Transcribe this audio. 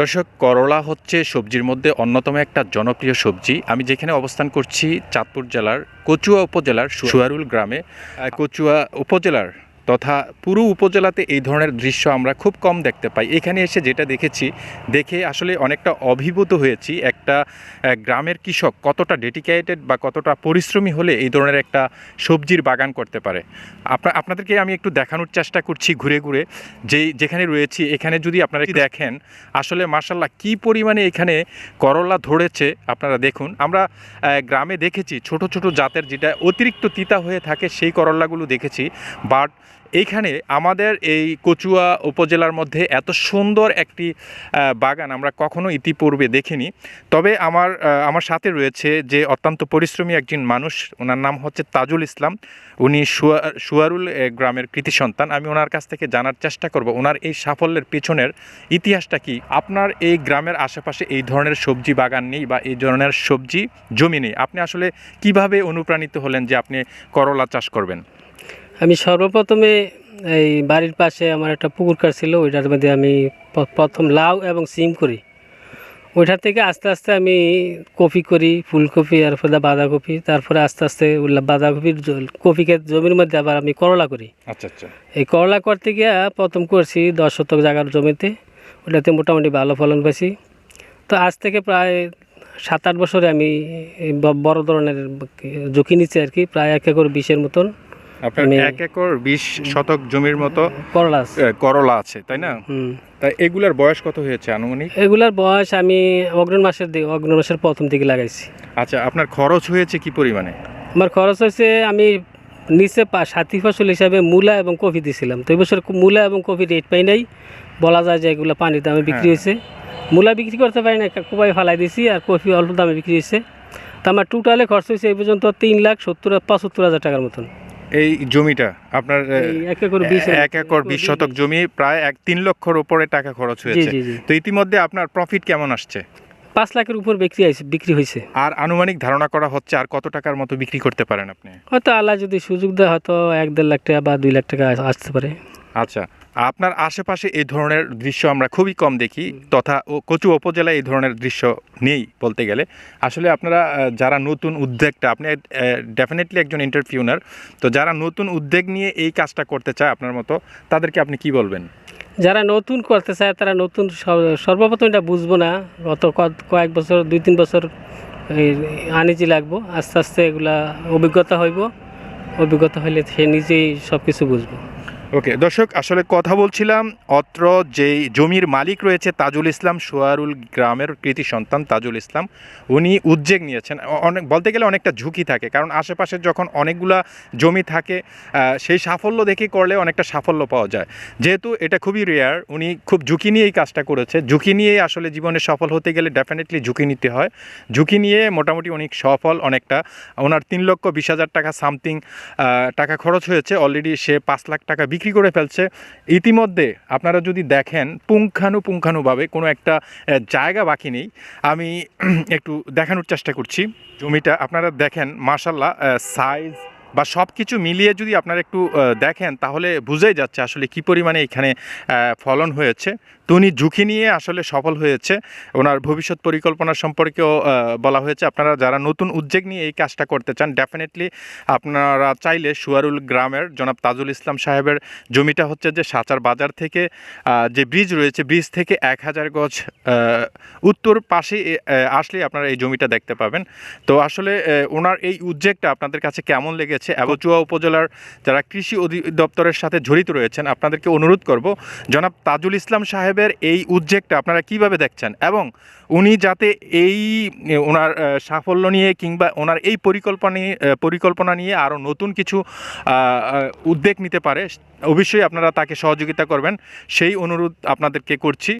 দর্শক, করলা হচ্ছে সবজির মধ্যে অন্যতম একটা জনপ্রিয় সবজি। আমি যেখানে অবস্থান করছি, চাঁদপুর জেলার কচুয়া উপজেলার সুয়ারুল গ্রামে। কচুয়া উপজেলার তথা পুরো উপজেলাতে এই ধরনের দৃশ্য আমরা খুব কম দেখতে পাই। এখানে এসে যেটা দেখেছি, দেখে আসলে অনেকটা অভিভূত হয়েছি একটা গ্রামের কৃষক কতটা ডেডিকেটেড বা কতটা পরিশ্রমী হলে এই ধরনের একটা সবজির বাগান করতে পারে। আপনা, আপনাদেরকে আমি একটু দেখানোর চেষ্টা করছি ঘুরে ঘুরে। যেই, যেখানে রয়েছি, এখানে যদি আপনারা দেখেন, আসলে মার্শাল্লাহ কি পরিমাণে এখানে করলা ধরেছে আপনারা দেখুন। আমরা গ্রামে দেখেছি ছোট ছোট জাতের যেটা অতিরিক্ত তিতা হয়ে থাকে সেই করলাগুলো দেখেছি। বাট এইখানে আমাদের এই কচুয়া উপজেলার মধ্যে এত সুন্দর একটি বাগান আমরা কখনো ইতিপূর্বে দেখিনি। তবে আমার আমার সাথে রয়েছে যে অত্যন্ত পরিশ্রমী একজন মানুষ, ওনার নাম হচ্ছে তাজুল ইসলাম। উনি সুয়া, সুয়ারুল গ্রামের কৃতি সন্তান। আমি ওনার কাছ থেকে জানার চেষ্টা করব, ওনার এই সাফল্যের পেছনের ইতিহাসটা কি? আপনার এই গ্রামের আশেপাশে এই ধরনের সবজি বাগান নেই বা এই ধরনের সবজি জমি নেই। আপনি আসলে কীভাবে অনুপ্রাণিত হলেন যে আপনি করলা চাষ করবেন? আমি সর্বপ্রথমে এই বাড়ির পাশে আমার একটা পুকুর কার ছিল ওইটার মধ্যে আমি প্রথম লাউ এবং সিম করি। ওইটা থেকে আস্তে আস্তে আমি কপি করি ফুলকপি আর ফলে বাঁধাকপি তারপরে আস্তে আস্তে বাঁধাকপির জ- কপিকে জমির মধ্যে আবার আমি করলা করি। আচ্ছা আচ্ছা। এই করলা করতে গিয়ে প্রথম করছি দশ শতক জায়গার জমিতে ওটাতে মোটামুটি ভালো ফলন পাইছি। তো আজ থেকে প্রায় সাত আট বছরে আমি বড় ধরনের ঝুঁকি নিচ্ছি আর কি প্রায় এক একর বিশের মতন। আপনার এক একর বিশ শতক জমির মতো করলা আছে। করলা আছে তাই না? তাই এগুলার বয়স কত হয়েছে আনুমানিক? এগুলার বয়স আমি মাসের দিকে মাসের প্রথম দিকে লাগাইছি। আচ্ছা আপনার খরচ হয়েছে কি পরিমাণে? আমার খরচ হয়েছে আমি নিচে পা সাথী ফসল হিসাবে মূলা এবং কফি দিয়েছিলাম তো এই বছর মূলা এবং কফি রেট পাই নাই। বলা যায় যে এগুলো পানির দামে বিক্রি হ্যাঁ। হয়েছে। মূলা বিক্রি করতে পারি না কোপাই ফালাই দিয়েছি আর কফি অল্প দামে বিক্রি হয়েছে। তো আমার টোটালে খরচ হয়েছে এই পর্যন্ত তিন লাখ সত্তর পঁচাত্তর হাজার টাকার মতন। এই জমিটা আপনার এক একর বিশ শতক জমি প্রায় এক তিন লক্ষর উপরে টাকা খরচ হয়েছে। তো ইতিমধ্যে আপনার প্রফিট কেমন আসছে? পাঁচ লাখের উপর বিক্রি হয়েছে বিক্রি হয়েছে। আর আনুমানিক ধারণা করা হচ্ছে আর কত টাকার মতো বিক্রি করতে পারেন আপনি? হয়তো আল্লাহ যদি সুযোগ দেয় হয়তো এক দেড় লাখ টাকা বা দুই লাখ টাকা আসতে পারে। আচ্ছা আপনার আশেপাশে এই ধরনের দৃশ্য আমরা খুবই কম দেখি তথা ও কচু উপজেলায় এই ধরনের দৃশ্য নেই বলতে গেলে। আসলে আপনারা যারা নতুন উদ্যোগটা আপনি ডেফিনেটলি একজন ইন্টারভিউনার তো যারা নতুন উদ্যোগ নিয়ে এই কাজটা করতে চায় আপনার মতো তাদেরকে আপনি কি বলবেন? যারা নতুন করতে চায় তারা নতুন সর্বপ্রথম এটা বুঝব না অত কয়েক বছর দুই তিন বছর আনিজি লাগবো আস্তে আস্তে এগুলা অভিজ্ঞতা হইব অভিজ্ঞতা হইলে সে নিজেই সব কিছু বুঝব। ওকে, দর্শক, আসলে কথা বলছিলাম, অত্র যেই জমির মালিক রয়েছে তাজুল ইসলাম, সোয়ারুল গ্রামের কৃতি সন্তান তাজুল ইসলাম, উনি উদ্যোগ নিয়েছেন। অনেক, বলতে গেলে অনেকটা ঝুঁকি থাকে, কারণ আশেপাশে যখন অনেকগুলা জমি থাকে সেই সাফল্য দেখে করলে অনেকটা সাফল্য পাওয়া যায়। যেহেতু এটা খুবই রেয়ার উনি খুব ঝুঁকি নিয়ে এই কাজটা করেছে। ঝুঁকি নিয়েই আসলে জীবনে সফল হতে গেলে ডেফিনেটলি ঝুঁকি নিতে হয়। ঝুঁকি নিয়ে মোটামুটি অনেক সফল অনেকটা। ওনার তিন লক্ষ বিশ হাজার টাকা সামথিং টাকা খরচ হয়েছে। অলরেডি সে পাঁচ লাখ টাকা বিক্রি করে ফেলছে। ইতিমধ্যে আপনারা যদি দেখেন পুঙ্খানুপুঙ্খানুভাবে কোনো একটা জায়গা বাকি নেই। আমি একটু দেখানোর চেষ্টা করছি। জমিটা আপনারা দেখেন মার্শাল্লাহ সাইজ বা সব কিছু মিলিয়ে যদি আপনারা একটু দেখেন, তাহলে বুঝেই যাচ্ছে আসলে কি পরিমাণে এখানে ফলন হয়েছে। তো উনি ঝুঁকি নিয়ে আসলে সফল হয়েছে। ওনার ভবিষ্যৎ পরিকল্পনা সম্পর্কেও বলা হয়েছে। আপনারা যারা নতুন উদ্যোগ নিয়ে এই কাজটা করতে চান ডেফিনেটলি আপনারা চাইলে সুয়ারুল গ্রামের জনাব তাজুল ইসলাম সাহেবের জমিটা হচ্ছে যে সাচার বাজার থেকে যে ব্রিজ রয়েছে ব্রিজ থেকে এক হাজার গজ উত্তর পাশে আসলেই আপনারা এই জমিটা দেখতে পাবেন। তো আসলে ওনার এই উদ্যোগটা আপনাদের কাছে কেমন লেগেছে? এবচুয়া উপজেলার যারা কৃষি অধিদপ্তরের সাথে জড়িত রয়েছেন, আপনাদেরকে অনুরোধ করব, জনাব তাজুল ইসলাম সাহেবের এই উদ্যোগটা আপনারা কীভাবে দেখছেন? এবং উনি যাতে এই, ওনার সাফল্য নিয়ে কিংবা ওনার এই পরিকল্পনা পরিকল্পনা নিয়ে আরও নতুন কিছু উদ্যোগ নিতে পারে, অবশ্যই আপনারা তাকে সহযোগিতা করবেন। সেই অনুরোধ আপনাদেরকে করছি।